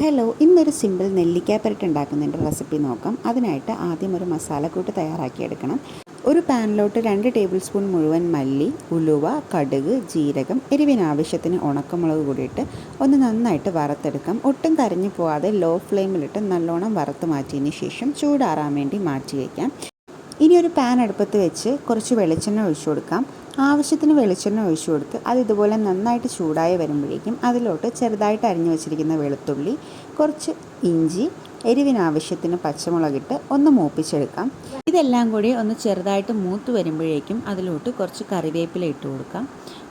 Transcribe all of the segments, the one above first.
Hello ഇന്നൊരു simple നെല്ലിക്ക പെരട്ട് ഉണ്ടാക്കുന്നതിന്റെ recipe നോക്കാം. അതിനായിട്ട് ആദ്യം ഒരു മസാലക്കൂട്ട് തയ്യാറാക്കിയെടുക്കണം ഒരു പാനിലോട്ട് രണ്ട് ടേബിൾ സ്പൂൺ മുഴുവൻ മല്ലി ഉലുവ കടുക് ജീരകം എരിവിനാവശ്യത്തിന് ഉണക്കമുളക് കൂടിയിട്ട് ഒന്ന് നന്നായിട്ട് വറുത്തെടുക്കാം. ഒട്ടും കരിഞ്ഞു പോവാതെ ലോ ഫ്ലെയിമിലിട്ട് നല്ലോണം വറുത്ത് മാറ്റിയതിന് ശേഷം ചൂടാറാൻ വേണ്ടി മാറ്റി വയ്ക്കാം. ഇനി ഒരു പാൻ അടുപ്പത്ത് വെച്ച് കുറച്ച് വെളിച്ചെണ്ണ ഒഴിച്ചു കൊടുക്കാം. ആവശ്യത്തിന് വെളിച്ചെണ്ണ ഒഴിച്ചു കൊടുത്ത് അത് ഇതുപോലെ നന്നായിട്ട് ചൂടായി വരുമ്പോഴേക്കും അതിലോട്ട് ചെറുതായിട്ട് അരിഞ്ഞു വെച്ചിരിക്കുന്ന വെളുത്തുള്ളി കുറച്ച് ഇഞ്ചി എരിവിനാവശ്യത്തിന് പച്ചമുളകിട്ട് ഒന്ന് മൂപ്പിച്ചെടുക്കാം. ഇതെല്ലാം കൂടി ഒന്ന് ചെറുതായിട്ട് മൂത്ത് വരുമ്പോഴേക്കും അതിലോട്ട് കുറച്ച് കറിവേപ്പില ഇട്ട് കൊടുക്കാം.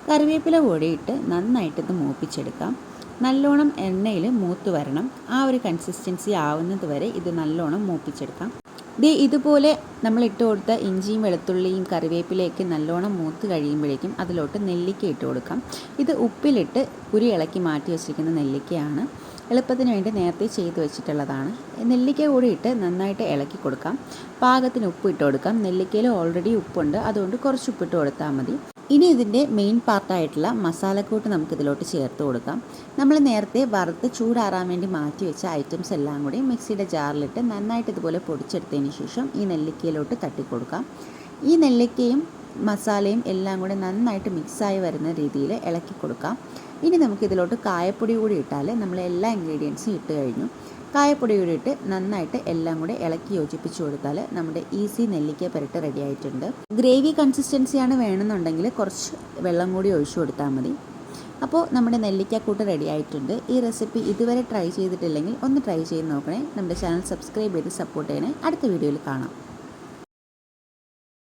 കറിവേപ്പില കൂടി ഇട്ട് നന്നായിട്ട് മൂപ്പിച്ചെടുക്കാം. നല്ലോണം എണ്ണയിൽ മൂത്ത് വരണം. ആ ഒരു കൺസിസ്റ്റൻസി ആവുന്നത് വരെ ഇത് നല്ലോണം മൂപ്പിച്ചെടുക്കാം. ദേ ഇതുപോലെ നമ്മൾ ഇട്ട് കൊടുത്ത ഇഞ്ചിയും വെളുത്തുള്ളിയും കറിവേപ്പിലയൊക്കെ നല്ലോണം മൂത്ത് കഴിയുമ്പോഴേക്കും അതിലോട്ട് നെല്ലിക്ക ഇട്ട് കൊടുക്കാം. ഇത് ഉപ്പിലിട്ട് കുരി ഇളക്കി മാറ്റി വെച്ചിരിക്കുന്ന നെല്ലിക്കയാണ്. എളുപ്പത്തിന് വേണ്ടി നേരത്തെ ചെയ്തു വെച്ചിട്ടുള്ളതാണ്. നെല്ലിക്ക കൂടി ഇട്ട് നന്നായിട്ട് ഇളക്കി കൊടുക്കാം. പാകത്തിന് ഉപ്പ് ഇട്ട് കൊടുക്കാം. നെല്ലിക്കയിൽ ഓൾറെഡി ഉപ്പുണ്ട്. അതുകൊണ്ട് കുറച്ച് ഉപ്പിട്ട് കൊടുത്താൽ മതി. ഇനി ഇതിന്റെ മെയിൻ പാർട്ടായിട്ടുള്ള മസാലക്കൂട്ട് നമുക്കിതിലോട്ട് ചേർത്ത് കൊടുക്കാം. നമ്മൾ നേരത്തെ വറുത്ത് ചൂടാറാൻ വേണ്ടി മാറ്റി വെച്ച ഐറ്റംസ് എല്ലാം കൂടി മിക്സിയുടെ ജാറിലിട്ട് നന്നായിട്ട് ഇതുപോലെ പൊടിച്ചെടുത്തതിന് ശേഷം ഈ നെല്ലിക്കയിലോട്ട് തട്ടിക്കൊടുക്കാം. ഈ നെല്ലിക്കയും മസാലയും എല്ലാം കൂടി നന്നായിട്ട് മിക്സായി വരുന്ന രീതിയിൽ ഇളക്കി കൊടുക്കാം. ഇനി നമുക്ക് ഇതിലോട്ട് കായപ്പൊടി കൂടി ഇട്ടാൽ നമ്മൾ എല്ലാ ഇൻഗ്രീഡിയൻസും ഇട്ട് കഴിഞ്ഞു. കായപ്പൊടി കൂടി ഇട്ട് നന്നായിട്ട് എല്ലാം കൂടെ ഇളക്കി യോജിപ്പിച്ച് കൊടുത്താൽ നമ്മുടെ ഈസി നെല്ലിക്ക പുരട്ട് റെഡി ആയിട്ടുണ്ട്. ഗ്രേവി കൺസിസ്റ്റൻസിയാണ് വേണമെന്നുണ്ടെങ്കിൽ കുറച്ച് വെള്ളം കൂടി ഒഴിച്ചു കൊടുത്താൽ മതി. അപ്പോൾ നമ്മുടെ നെല്ലിക്കക്കൂട്ട് റെഡി ആയിട്ടുണ്ട്. ഈ റെസിപ്പി ഇതുവരെ ട്രൈ ചെയ്തിട്ടില്ലെങ്കിൽ ഒന്ന് ട്രൈ ചെയ്ത് നോക്കണേ. നമ്മുടെ ചാനൽ സബ്സ്ക്രൈബ് ചെയ്ത് സപ്പോർട്ട് ചെയ്യണേ. അടുത്ത വീഡിയോയിൽ കാണാം.